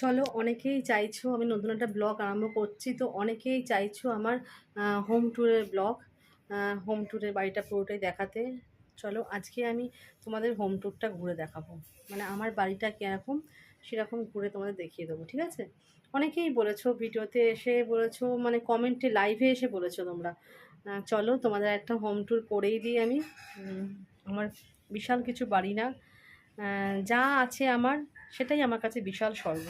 চলো অনেকেই চাইছো, আমি নতুন একটা ব্লগ আরম্ভ করছি, তো অনেকেই চাইছো আমার হোম ট্যুরের ব্লগ হোম ট্যুরের বাড়িটা পুরোটাই দেখাতে। চলো আজকে আমি তোমাদের হোম ট্যুরটা ঘুরে দেখাবো। মানে আমার বাড়িটা কীরকম, সেরকম ঘুরে তোমাদের দেখিয়ে দেবো, ঠিক আছে? অনেকেই বলেছ ভিডিওতে এসে বলেছ মানে কমেন্টে লাইভে এসে বলেছ তোমরা। চলো তোমাদের একটা হোম ট্যুর করেই দিই আমি। আমার বিশাল কিছু বাড়ি না। যা আছে আমার সেটাই আমার কাছে বিশাল স্বর্গ।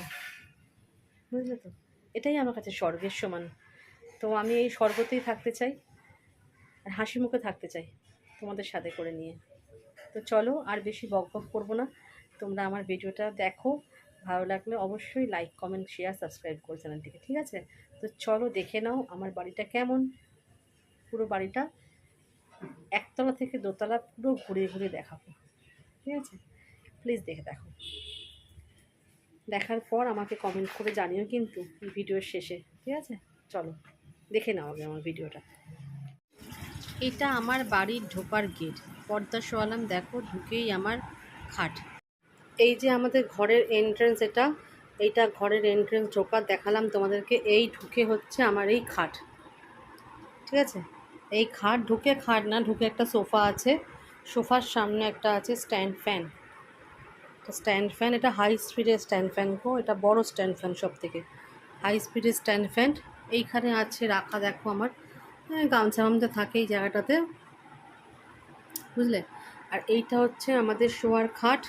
বুঝলে তো? এটাই আমার কাছে স্বর্গের সমান। তো আমি এই স্বর্গতেই থাকতে চাই আর হাসি মুখে থাকতে চাই তোমাদের সাথে করে নিয়ে। তো চলো আর বেশি বক বক করব না। তোমরা আমার ভিডিওটা দেখো। ভালো লাগলে অবশ্যই লাইক কমেন্ট শেয়ার সাবস্ক্রাইব করো চ্যানেলটিকে, ঠিক আছে? তো চলো দেখে নাও আমার বাড়িটা কেমন। পুরো বাড়িটা একতলা থেকে দোতলা পুরো ঘুরে ঘুরে দেখাবো। ঠিক আছে? প্লিজ দেখে দেখো। দেখার পর আমাকে কমেন্ট করে জানিও কিন্তু ভিডিওর শেষে, ঠিক আছে? চলো, দেখে নাও আগে আমার ভিডিওটা। এটা আমার বাড়ির ঢোকার গেট। পর্দা শোয়ালাম, দেখো, ঢুকেই আমার খাট। এই যে আমাদের ঘরের এন্ট্রেন্স এটা, এইটা ঘরের এন্ট্রেন্স ঢোকার দেখালাম তোমাদেরকে, এই ঢুকে হচ্ছে আমার এই খাট। ঠিক আছে? এই খাট, ঢুকে খাট না, ঢুকে একটা সোফা আছে। সোফার সামনে একটা আছে স্ট্যান্ড ফ্যান এটা স্ট্যান্ড ফ্যান এটা হাই স্পিডের স্ট্যান্ড ফ্যান গো এটা বড় স্ট্যান্ড ফ্যান সব থেকে হাই স্পিডের স্ট্যান্ড ফ্যান এইখানে আছে রাখা দেখো আমার। হ্যাঁ, গামছা গামছা থাকে এই জায়গাটাতে। বুঝলে? আর এইটা হচ্ছে আমাদের শোয়ার খাট।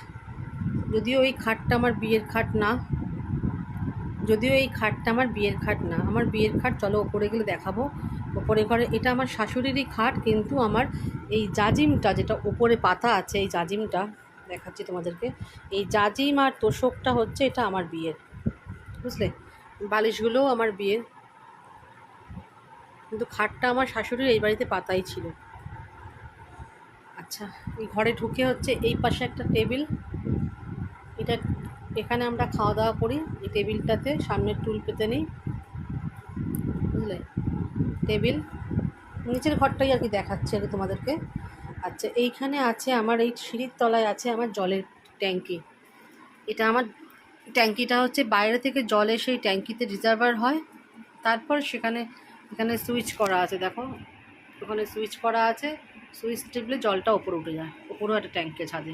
যদিও এই খাটটা আমার বিয়ের খাট না। যদিও এই খাটটা আমার বিয়ের খাট না। আমার বিয়ের খাট চলো ওপরে গেলে দেখাবো। ওপরে ঘরে এটা আমার শাশুড়িরই খাট কিন্তু আমার এই জাজিমটা যেটা ওপরে পাতা আছে এই জাজিমটা দেখাচ্ছি তোমাদেরকে। এই জাজিম আর তোষকটা হচ্ছে এটা আমার বিয়ের। বুঝলে? বালিশগুলোও আমার বিয়ের। কিন্তু খাটটা আমার শাশুড়ির, এই বাড়িতে পাতাই ছিল। আচ্ছা এই ঘরে ঢুকে হচ্ছে এই পাশে একটা টেবিল। এটা এখানে আমরা খাওয়া দাওয়া করি। এই টেবিলটাতে সামনের টুল পেতে নিই। বুঝলে? টেবিল। নিচের ঘরটাই আর কি দেখাচ্ছে তোমাদেরকে। আচ্ছা এইখানে আছে আমার, এই সিঁড়ির তলায় আছে আমার জলের ট্যাঙ্কি। এটা আমার ট্যাঙ্কিটা হচ্ছে বাইরে থেকে জল এসে এই ট্যাঙ্কিতে রিজার্ভার হয়। তারপর সেখানে, এখানে সুইচ করা আছে, দেখো। ওখানে সুইচ করা আছে, সুইচ টিপলে জলটা ওপরে উঠে যায়, ওপরেও একটা ট্যাঙ্কে ছাদে।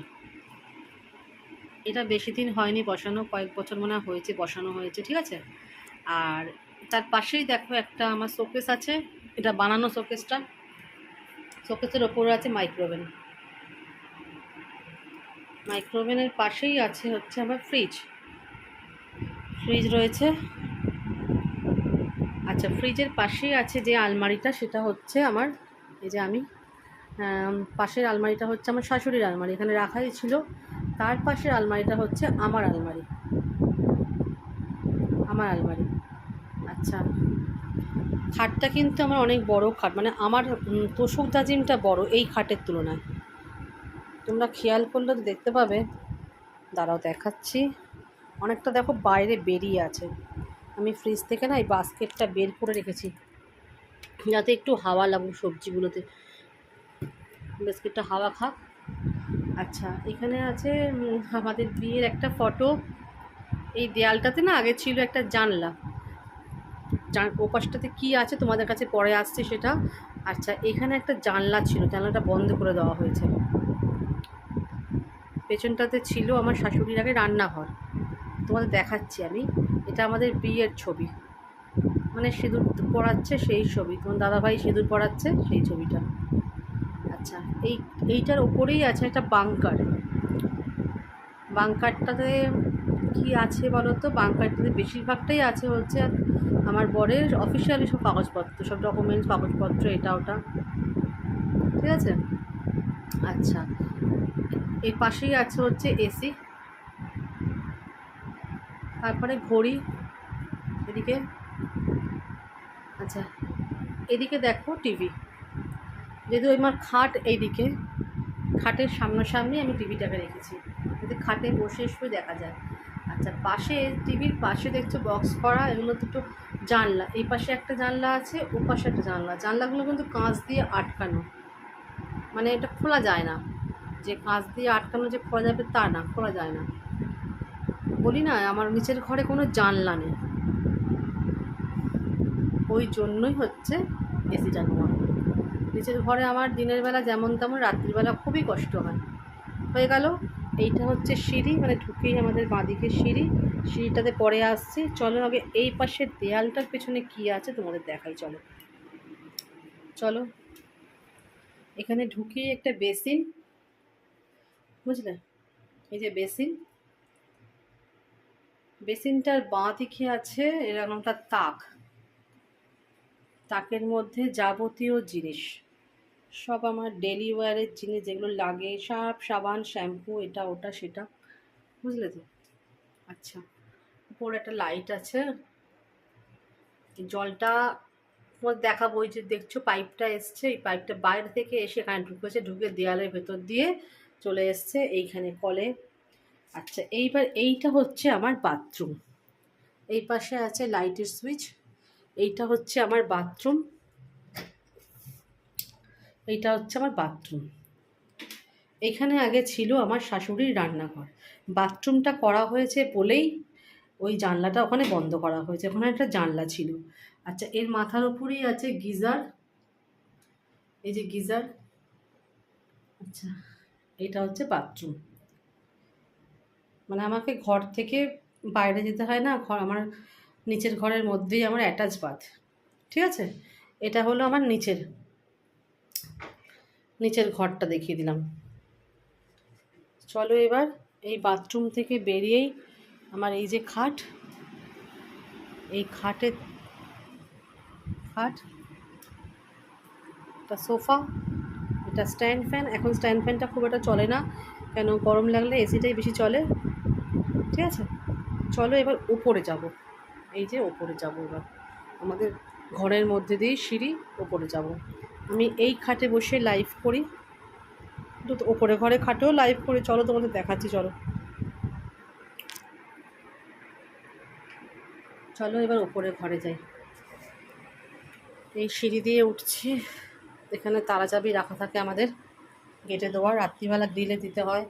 এটা বেশি দিন হয়নি, বসানো, কয়েক বছর মনে হয় হয়েছে, বসানো হয়েছে, ঠিক আছে? আর তার পাশেই দেখো একটা আমার শোকেস আছে, এটা বানানো শোকেসটা। শোকেসের ওপরে আছে মাইক্রোওভেন। মাইক্রোওভেনের পাশেই আছে হচ্ছে আমার ফ্রিজ। ফ্রিজ রয়েছে। আচ্ছা ফ্রিজের পাশেই আছে যে আলমারিটা, সেটা হচ্ছে আমার, এই যে আমি পাশের আলমারিটা হচ্ছে আমার শাশুড়ির আলমারি, এখানে রাখাই ছিল। তার পাশের আলমারিটা হচ্ছে আমার আলমারি। আমার আলমারি। আচ্ছা। খাটটা কিন্তু আমার অনেক বড় খাট মানে আমার তোষক জাজিমটা বড় এই খাটের তুলনায়। তোমরা খেয়াল করলে তো দেখতে পাবে। দাঁড়াও দেখাচ্ছি। অনেকটা দেখো বাইরে বেরিয়ে আছে। আমি ফ্রিজ থেকে না এই বাস্কেটটা বের করে রেখেছি। যাতে একটু হাওয়া লাগুক সবজিগুলোতে। বাস্কেটটা হাওয়া খাক। আচ্ছা এখানে আছে আমাদের বিয়ের একটা ফটো এই দেয়ালটাতে না আগে ছিল একটা জানলা। জান ওপাশটাতে কী আছে তোমাদের কাছে পরে আসছে সেটা? আচ্ছা এখানে একটা জানলা ছিল, জানলাটা বন্ধ করে দেওয়া হয়েছে। পেছনটাতে ছিল আমার শাশুড়ির আগে রান্নাঘর। তোমাদের দেখাচ্ছি আমি। এটা আমাদের বিয়ের ছবি। মানে সিঁদুর পড়াচ্ছে সেই ছবি। তোমার দাদাভাই সিঁদুর পড়াচ্ছে সেই ছবিটা। আচ্ছা এই, এইটার ওপরেই আছে একটা বাংকার। বাংকারটাতে কি আছে বলো তো? বাংকারটাতে বেশিরভাগটাই আছে হচ্ছে আমার বরের অফিসিয়ালি সব কাগজপত্র, সব ডকুমেন্টস কাগজপত্র, এটা, ওটা। ঠিক আছে? আচ্ছা। এর পাশেই আছে হচ্ছে এসি তারপরে ঘড়ি, এদিকে। আচ্ছা এদিকে দেখো টিভি যেহেতু আমার খাট এইদিকে, খাটের সামনাসামনি আমি টিভিটাকে রেখেছি। যাতে খাটে বসে শুয়ে দেখা যায়। আচ্ছা পাশে, টিভির পাশে দেখছ বক্স করা, এগুলো দুটো জানলা। এই পাশে একটা জানলা আছে, ও পাশে একটা জানলা। জানলাগুলো কিন্তু কাঁচ দিয়ে আটকানো। মানে এটা খোলা যায় না। যে কাঁচ দিয়ে আটকানো যে খোলা যাবে তা না, খোলা যায় না। বলি না, আমার নিচের ঘরে কোনো জানলা নেই। ওই জন্যই হচ্ছে এসি নেওয়া নিচের ঘরে আমার দিনের বেলা যেমন তেমন, রাত্রিবেলা খুবই কষ্ট হয়। হয়ে গেল। এইটা হচ্ছে সিঁড়ি মানে ঢুকেই আমাদের বাঁদিকে সিঁড়ি। সিঁড়িটাতে পরে আসছি। চলো আগে এই পাশের দেয়ালটার পেছনে কী আছে তোমাদের দেখাই, চলো। চলো। এখানে ঢুকিয়ে একটা বেসিন। বুঝলে? এই যে বেসিন। বেসিনটার বাঁ দিকে আছে এরকম একটা তাক। তাকের মধ্যে যাবতীয় জিনিস। সব আমার ডেলি ওয়ারের জিনিস যেগুলো লাগে, সব সাবান শ্যাম্পু এটা, ওটা, সেটা। বুঝলে তো? আচ্ছা উপরে একটা লাইট আছে। জলটা তোমার দেখাবো, ওই যে দেখছ পাইপটা এসছে, এই পাইপটা বাইরে থেকে এসে এখানে ঢুকেছে ঢুকে দেয়ালের ভেতর দিয়ে চলে এসছে, এইখানে কলে। আচ্ছা এইবার এইটা হচ্ছে আমার বাথরুম এই পাশে আছে লাইটের সুইচ এইটা হচ্ছে আমার বাথরুম এইটা হচ্ছে আমার বাথরুম এখানে আগে ছিল আমার শাশুড়ির রান্নাঘর। বাথরুমটা করা হয়েছে বলেই ওই জানলাটা ওখানে বন্ধ করা হয়েছে। ওখানে একটা জানলা ছিল। আচ্ছা এর মাথার উপরেই আছে গিজার। এই যে গিজার। আচ্ছা এটা হচ্ছে বাথরুম মানে আমাকে ঘর থেকে বাইরে যেতে হয় না, ঘর আমার নিচের ঘরের মধ্যেই আমার অ্যাটাচ বাথ ঠিক আছে? এটা হলো আমার নিচের নিচের ঘরটা দেখিয়ে দিলাম। চলো এবার এই বাথরুম থেকে বেরিয়েই আমার এই যে খাট, এই খাটের খাট, এটা সোফা, এটা স্ট্যান্ড ফ্যান। এখন স্ট্যান্ড ফ্যানটা খুব একটা চলে না, কেন গরম লাগলে এসিটাই বেশি চলে। ঠিক আছে? চলো এবার উপরে যাব। এই যে ওপরে যাব এবার। আমাদের ঘরের মধ্যে দিয়েই সিঁড়ি ওপরে যাব। আমি এই খাটে বসে লাইভ করি। তো ওপরে ঘরে খাটেও লাইভ করি। চলো তোমাদের দেখাচ্ছি, চলো। চলো এবার ওপরে ঘরে যাই। এই সিঁড়ি দিয়ে উঠছি। এখানে তালা চাবি রাখা থাকে আমাদের। গেটে দেওয়ার রাত্রিবেলা গ্রিলে দিতে হয়।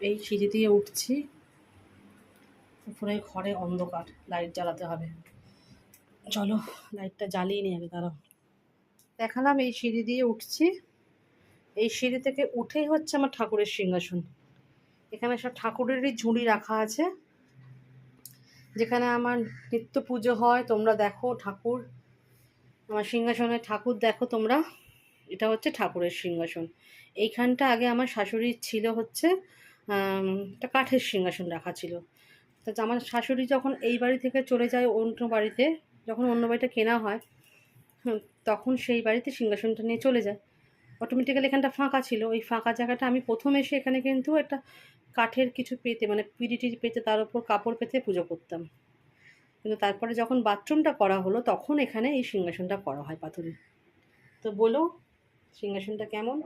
এই সিঁড়ি দিয়ে উঠছি। উপরে ঘরে অন্ধকার। লাইট জ্বালাতে হবে। চলো লাইটটা জ্বালিয়ে নিয়ে আগে, দাঁড়াও। দেখালাম এই সিঁড়ি দিয়ে উঠছি। এই সিঁড়ি থেকে উঠেই হচ্ছে আমার ঠাকুরের সিংহাসন। এখানে সব ঠাকুরেরই ঝুড়ি রাখা আছে। যেখানে আমার নিত্য পুজো হয়, তোমরা দেখো ঠাকুর। আমার সিংহাসনে ঠাকুর দেখো তোমরা। এটা হচ্ছে ঠাকুরের সিংহাসন। এইখানটা আগে আমার শাশুড়ির ছিল হচ্ছে একটা কাঠের সিংহাসন রাখা ছিল। তা আমার শাশুড়ি যখন এই বাড়ি থেকে চলে যায় অন্য বাড়িতে, যখন অন্য বাড়িটা কেনা হয় তখন সেই বাড়িতে সিংহাসনটা নিয়ে চলে যায়। অটোমেটিক্যালি এখানটা ফাঁকা ছিল। ওই ফাঁকা জায়গাটা আমি প্রথম এসে এখানে কিন্তু একটা কাঠের কিছু পেতে মানে পিড়ি টিড়ি পেতে, তার উপর কাপড় পেতে পুজো করতাম। কিন্তু তারপরে যখন বাথরুমটা করা হলো, তখন এখানে এই সিংহাসনটা করা হয় পাথরের তো বলো, সিংহাসনটা কেমন?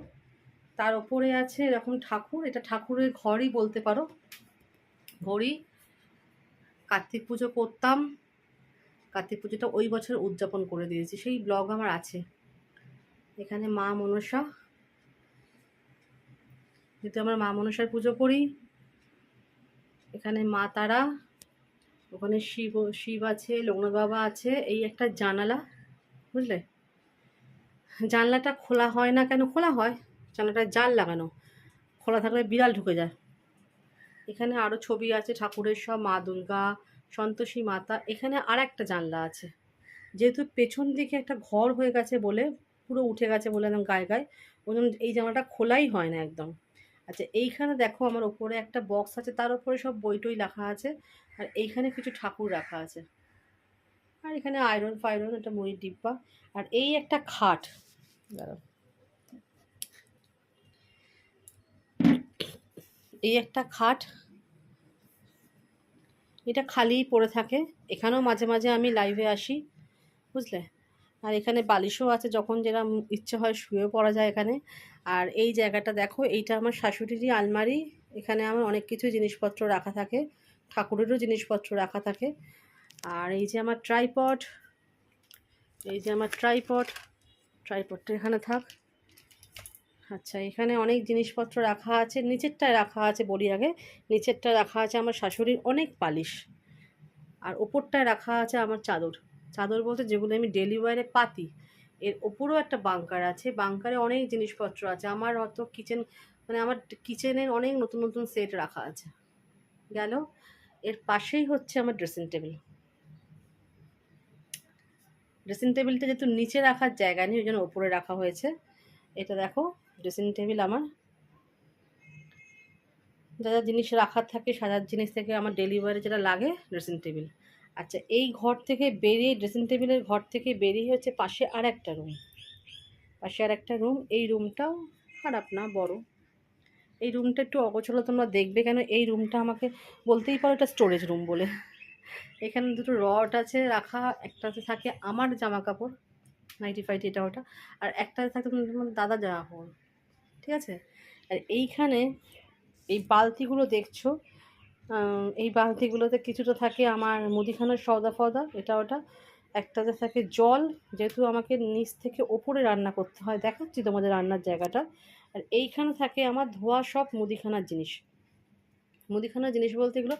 তার ওপরে আছে এরকম ঠাকুর। এটা ঠাকুরের ঘরই বলতে পারো। ঘড়ি। কার্তিক পুজো করতাম। কার্তিক পুজোটা ওই বছর উদযাপন করে দিয়েছি। সেই ব্লগ আমার আছে। এখানে মা মনসা। যেহেতু আমরা মা মনসার পুজো করি, এখানে মা তারা, ওখানে শিব শিব আছে লোকনাথ বাবা আছে, এই একটা জানালা, বুঝলে? জানলাটা খোলা হয় না কেন? খোলা হয়। জানলাটা জাল লাগানো। খোলা থাকলে বিড়াল ঢুকে যায়। এখানে আরও ছবি আছে, ঠাকুরের সব, মা দুর্গা সন্তোষী মাতা, এখানে আর একটা জানলা আছে। যেহেতু পেছন দিকে একটা ঘর হয়ে গেছে বলে, পুরো উঠে গেছে বলে একদম গায়ে গায়ে ওই এই জামাটা খোলাই হয় না একদম। আচ্ছা এইখানে দেখো আমার ওপরে একটা বক্স আছে, তার উপরে সব বই টই লেখা আছে, আর এইখানে কিছু ঠাকুর রাখা আছে। আর এখানে আয়রন ফাইরন একটা মুড়ির ডিব্বা, আর এই একটা খাট। এই একটা খাট এটা খালিই পড়ে থাকে। এখানেও মাঝে মাঝে আমি লাইভে আসি, বুঝলে? আর এখানে বালিশও আছে, যখন যেরকম ইচ্ছে হয় শুয়েও পড়া যায় এখানে। আর এই জায়গাটা দেখো, এইটা আমার শাশুড়িরই আলমারি। এখানে আমার অনেক কিছু জিনিসপত্র রাখা থাকে, ঠাকুরেরও জিনিসপত্র রাখা থাকে। আর এই যে আমার ট্রাইপড এই যে আমার ট্রাইপড ট্রাইপডটা এখানে থাক। আচ্ছা এখানে অনেক জিনিসপত্র রাখা আছে, নিচেরটায় রাখা আছে বলি আগে নিচেরটায় রাখা আছে আমার শাশুড়ির অনেক পালিশ। আর ওপরটায় রাখা আছে আমার চাদর। চাদর বলতে যেগুলো আমি ডেলি ওয়ারে পাতি, এর ওপরেও একটা বাংকার আছে, বাংকারে অনেক জিনিসপত্র আছে। আমার অত কিচেন মানে আমার কিচেনের অনেক নতুন নতুন সেট রাখা আছে। গেল, এর পাশেই হচ্ছে আমার ড্রেসিং টেবিল ড্রেসিং টেবিলটা যেহেতু নিচে রাখার জায়গা নেই, ওই জন্য ওপরে রাখা হয়েছে। এটা দেখো ড্রেসিং টেবিল আমার। যা যা জিনিস রাখার থাকে, সাজার জিনিস থেকে আমার ডেলিভারি যেটা লাগে ড্রেসিং টেবিল আচ্ছা এই ঘর থেকে বেরিয়ে ড্রেসিং টেবিলের ঘর থেকে বেরিয়ে হচ্ছে পাশে আর একটা রুম পাশে আর একটা রুম এই রুমটাও খারাপ না, বড়। এই রুমটা একটু অগোছলো, তোমরা দেখবে কেন? এই রুমটা আমাকে বলতেই পারো এটা স্টোরেজ রুম বলে। এখানে দুটো রড আছে রাখা, একটাতে থাকে আমার জামা কাপড় নাইটি ফাইটি এটা ওটা, আর একটাতে থাকে তোমার দাদা জামা কাপড়। ঠিক আছে? আর এইখানে এই বালতিগুলো দেখছ? এই বালতিগুলোতে কিছুটা থাকে আমার মুদিখানার সওদা ফওদা এটা ওটা। একটাতে থাকে জল, যেহেতু আমাকে নিচ থেকে ওপরে রান্না করতে হয়। দেখাচ্ছি তোমাদের রান্নার জায়গাটা। আর এইখানে থাকে আমার ধোয়া সব মুদিখানার জিনিস। মুদিখানার জিনিস বলতে এগুলো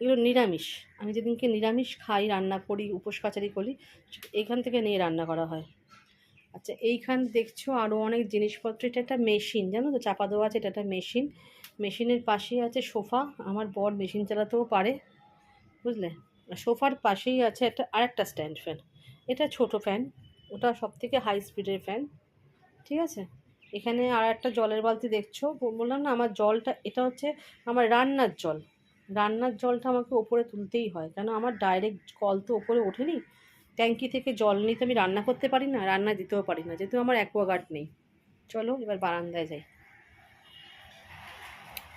এগুলো নিরামিষ। আমি যেদিনকে নিরামিষ খাই, রান্না করি উপোস কাচারি করি এইখান থেকে নিয়ে রান্না করা হয়। আচ্ছা এইখান দেখছ আরও অনেক জিনিসপত্র। এটা একটা মেশিন, জানো তো, চাপা দেওয়া আছে, এটা একটা মেশিন। মেশিনের পাশেই আছে সোফা, আমার বর মেশিন চালাতেও পারে, বুঝলে? সোফার পাশেই আছে একটা, আরেকটা স্ট্যান্ড ফ্যান। এটা ছোট ফ্যান, ওটা সব থেকে হাই স্পিডের ফ্যান, ঠিক আছে? এখানে আর একটা জলের বালতি দেখছ বললাম না, আমার জলটা, এটা হচ্ছে আমার রান্নার জল। রান্নার জলটা আমাকে ওপরে তুলতেই হয়, কেন আমার ডাইরেক্ট কল তো ওপরে ওঠেনি ট্যাঙ্কি থেকে জল নিতে আমি রান্না করতে পারি না, রান্না দিতেও পারি না, যেহেতু আমার অ্যাকোয়াগার্ড নেই। চলো, এবার বারান্দায় যাই।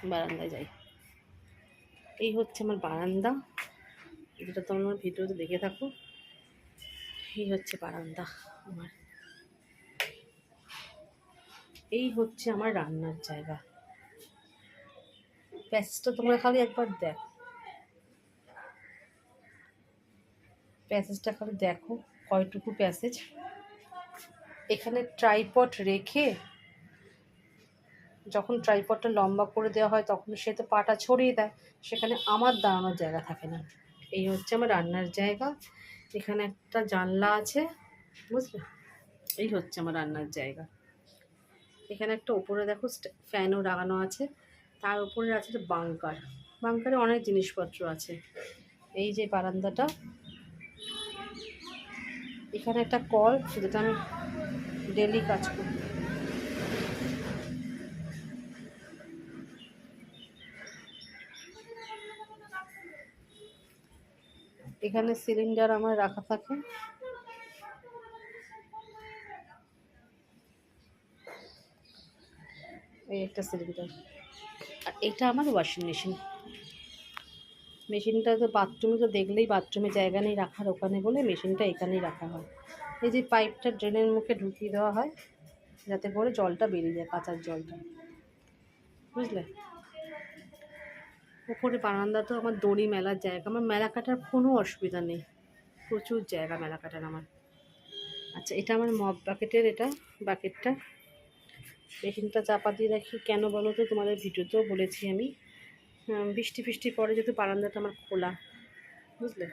বারান্দায় যাই। এই হচ্ছে আমার বারান্দা। যেটা তোমরা আমার ভিডিওতে দেখে থাকো। এই হচ্ছে বারান্দা আমার। এই হচ্ছে আমার রান্নার জায়গা। প্যাসেজটা তোমরা খালি একবার দেখ। প্যাসেজটা খালি দেখো, কয়টুকু প্যাসেজ। এখানে ট্রাইপড রেখে যখন ট্রাইপডটা লম্বা করে দেওয়া হয়, তখন সে তো পাটা ছড়িয়ে দেয়। সেখানে আমার দাঁড়ানোর জায়গা থাকে না। এই হচ্ছে আমার রান্নার জায়গা। এখানে একটা জানলা আছে, বুঝলে? এই হচ্ছে আমার রান্নার জায়গা। এখানে একটা উপরে দেখো ফ্যানও লাগানো আছে। তার উপরে আছে বাংকার। বাংকারে অনেক জিনিসপত্র আছে। এই যে বারান্দাটা এখানে একটা কল যেটা আমি ডেলি কাজ করি। এখানে সিলিন্ডার আমার রাখা থাকে। এই একটা সিলিন্ডার আর এটা আমার ওয়াশিং মেশিন মেশিনটা তো বাথরুমে তো দেখলেই বাথরুমে জায়গা নেই রাখার ওখানে বলে মেশিনটা এখানেই রাখা হয়। এই যে পাইপটা ড্রেনের মুখে ঢুকিয়ে দেওয়া হয়, যাতে করে জলটা বেরিয়ে যায় কাঁচার জলটা। বুঝলে? উপরে বারান্দাতেও আমার দড়ি মেলার জায়গা। আমার মেলা কাটার কোনো অসুবিধা নেই। প্রচুর জায়গা মেলা কাটার আমার। আচ্ছা এটা আমার মপ বাকেটের এটা বাকেটটা মেশিনটা চাপা দিয়ে রাখি। কেন বলো তো? তোমাদের ভিডিওতেও বলেছি আমি। বৃষ্টি ফিষ্টি পরে যেহেতু বারান্দাটা আমার খোলা বুঝলে?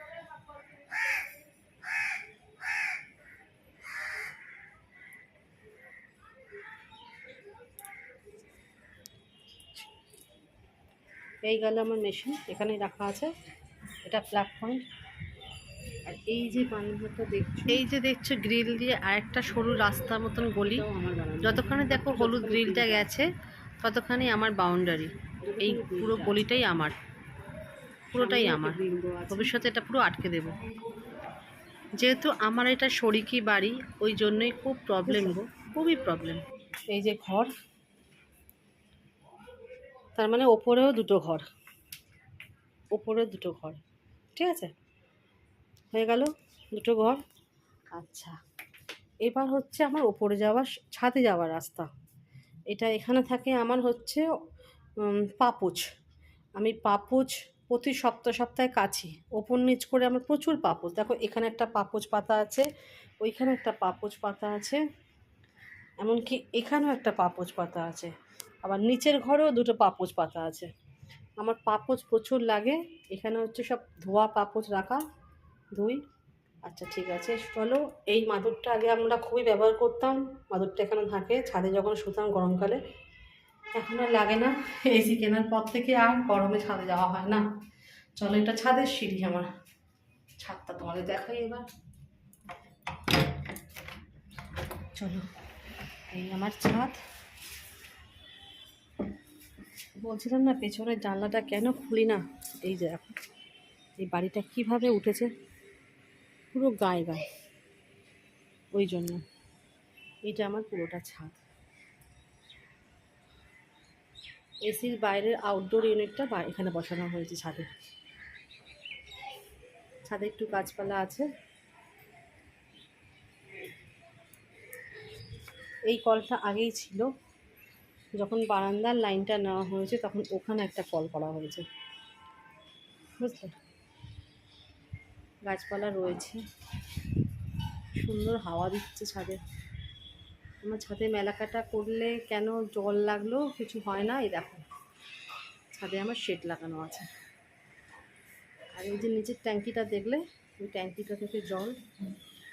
এই গেল আমার মেশিন এখানেই রাখা আছে এটা প্লাগ পয়েন্ট। আর এই যে বারান্দাটা দেখছ? এই যে দেখছ গ্রিল দিয়ে আরেকটা সরু রাস্তার মতন গলি। যতক্ষণে দেখো হলুদ গ্রিলটা গেছে ততক্ষণে আমার বাউন্ডারি। এই পুরো গলিটাই আমার। পুরোটাই আমার। ভবিষ্যতে এটা পুরো আটকে দেব। যেহেতু আমার এটা শরিকি বাড়ি ওই জন্যই খুব প্রবলেম গো। খুবই প্রবলেম এই যে ঘর তার মানে ওপরেও দুটো ঘর। ওপরেও দুটো ঘর। ঠিক আছে? হয়ে গেল দুটো ঘর। আচ্ছা। এবার হচ্ছে আমার ওপরে যাওয়ার ছাদে যাওয়ার রাস্তা। এটা এখানে থাকে আমার হচ্ছে পাপোচ। আমি পাপোচ প্রতি সপ্তাহ সপ্তাহে কাছি। ওপর নিচ করে আমার প্রচুর পাপোচ। দেখো, এখানে একটা পাপোচ পাতা আছে, ওইখানে একটা পাপোচ পাতা আছে, এমনকি এখানেও একটা পাপোচ পাতা আছে। আবার নিচের ঘরেও দুটো পাপোচ পাতা আছে। আমার পাপোচ প্রচুর লাগে। এখানে হচ্ছে সব ধোয়া পাপোচ রাখা, ধুই। আচ্ছা ঠিক আছে, চলো। এই মাদুরটা আগে আমরা খুবই ব্যবহার করতাম। মাদুরটা এখানে থাকে। ছাদে যখন শুতাম গরমকালে এখন আর লাগে না। এসি কেনার পর থেকে আর গরমে ছাদে যাওয়া হয় না। চলো, এটা ছাদের সিঁড়ি আমার। ছাদটা তোমাদের দেখাই এবার। চলো, এই আমার ছাদ। বলছিলাম না, পেছনের জানলাটা কেন খুলি না? এই যে দেখো, এই বাড়িটা কীভাবে উঠেছে? পুরো গায়ে গায়ে। ওই জন্য। এইটা আমার পুরোটা ছাদ। এসির বাইরের আউটডোর ইউনিটটা এখানে বসানো হয়েছে ছাদে। ছাদে একটু গাছপালা আছে। এই কলটা আগেই ছিল। যখন বারান্দার লাইনটা নেওয়া হয়েছে তখন ওখানে একটা কল করা হয়েছে। বুঝলে? গাছপালা রয়েছে। সুন্দর হাওয়া দিচ্ছে ছাদে। আমার ছাদে মেলাকাটা করলে কেন জল লাগল কিছু হয় না? এই দেখো। ছাদে আমার শেড লাগানো আছে। আর এই যে নিচের ট্যাঙ্কিটা দেখলে, ওই ট্যাঙ্কিটা থেকে জল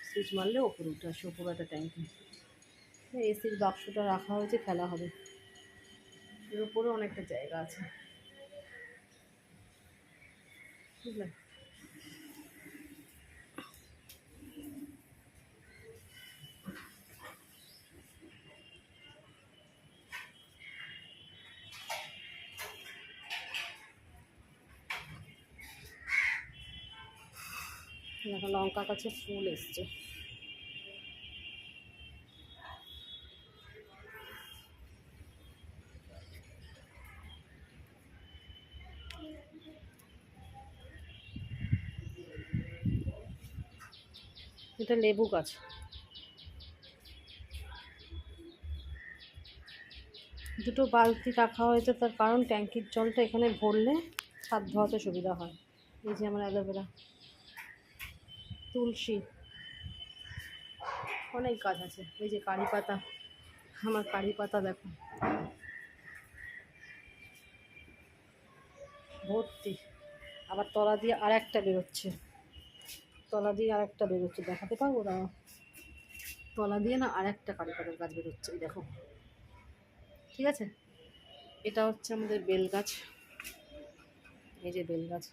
সুইচ মারলে ওপরে উঠে আসে, ওপরে একটা ট্যাঙ্কি। এসির বাক্সটা রাখা হয়েছে, ফেলা হবে। এর উপরে অনেকটা জায়গা আছে। বুঝলে? দেখো লঙ্কা গাছে ফুল এসছে। এটা লেবু গাছ। দুটো বালতি রাখা হয়েছে, তার কারণ ট্যাঙ্কির জলটা এখানে ভরলে ছাদ ধোয়াতে সুবিধা হয়। এই যে আমার অ্যালোভেরা। তুলসী। অনেক গাছ আছে, এই যে কারি পাতা। আমার কারি পাতা দেখো। ভর্তি। আবার তলা দিয়ে আর একটা বেরোচ্ছে। তলা দিয়ে আর একটা বেরোচ্ছে, দেখাতে পারব না? তলা দিয়ে না আর একটা কারি পাতার গাছ বেরোচ্ছে দেখো। ঠিক আছে? এটা হচ্ছে আমাদের বেল গাছ। এই যে বেল গাছ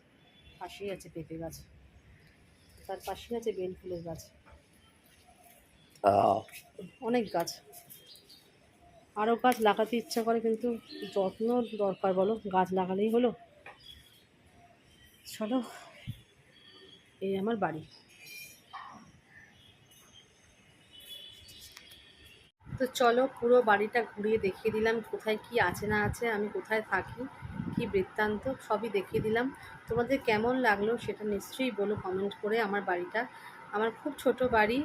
পাশেই আছে পেঁপে গাছ। তার পাশেই আছে বেল ফুলের গাছ। অনেক গাছ। আরও গাছ লাগাতে ইচ্ছা করে কিন্তু যত্ন দরকার বলো গাছ লাগালেই হলো। চলো এই আমার বাড়ি। তো চলো পুরো বাড়িটা ঘুরিয়ে দেখিয়ে দিলাম কোথায় কি আছে না আছে আমি কোথায় থাকি। কি বৃত্তান্ত, সবই দেখিয়ে দিলাম। তোমাদের কেমন লাগল সেটা নিশ্চয়ই বলো কমেন্ট করে আমার বাড়িটা। আমার খুব ছোট বাড়ি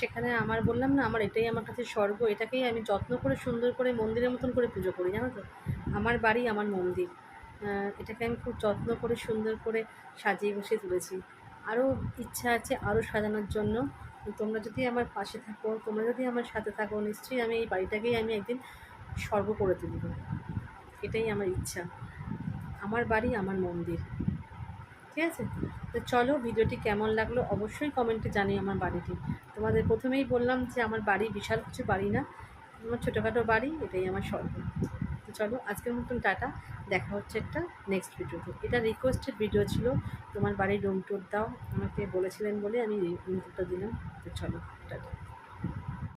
সেখানে আমার বললাম না, আমার এটাই আমার কাছে স্বর্গ, এটাকেই আমি যত্ন করে, সুন্দর করে, মন্দিরের মতন করে পুজো করি, জানো তো? আমার বাড়ি, আমার মন্দির। এটাকে আমি খুব যত্ন করে, সুন্দর করে সাজিয়ে গুছিয়ে তুলেছি। আরও ইচ্ছা আছে আরও সাজানোর জন্য। তোমরা যদি আমার পাশে থাকো, তোমরা যদি আমার সাথে থাকো, নিশ্চয়ই আমি এই বাড়িটাকেই আমি একদিন স্বর্গ করে তুলব। এটাই আমার ইচ্ছা। আমার বাড়ি, আমার মন্দির। ঠিক আছে? তো চলো, ভিডিওটি কেমন লাগল অবশ্যই কমেন্টে জানিয়ে আমার বাড়িটি। তোমাদের প্রথমেই বললাম যে আমার বাড়ি বিশাল কিছু বাড়ি না, আমার ছোটোখাটো বাড়ি, এটাই আমার স্বর্গ। তো চলো, আজকের মতন টাটা। দেখা হচ্ছে একটা নেক্সট ভিডিওতে। এটা রিকোয়েস্টেড ভিডিও ছিল, তোমার বাড়ির রুম টুর দাও। আমাকে বলেছিলেন বলে আমি রুম দিলাম। তো চলো, টাটা।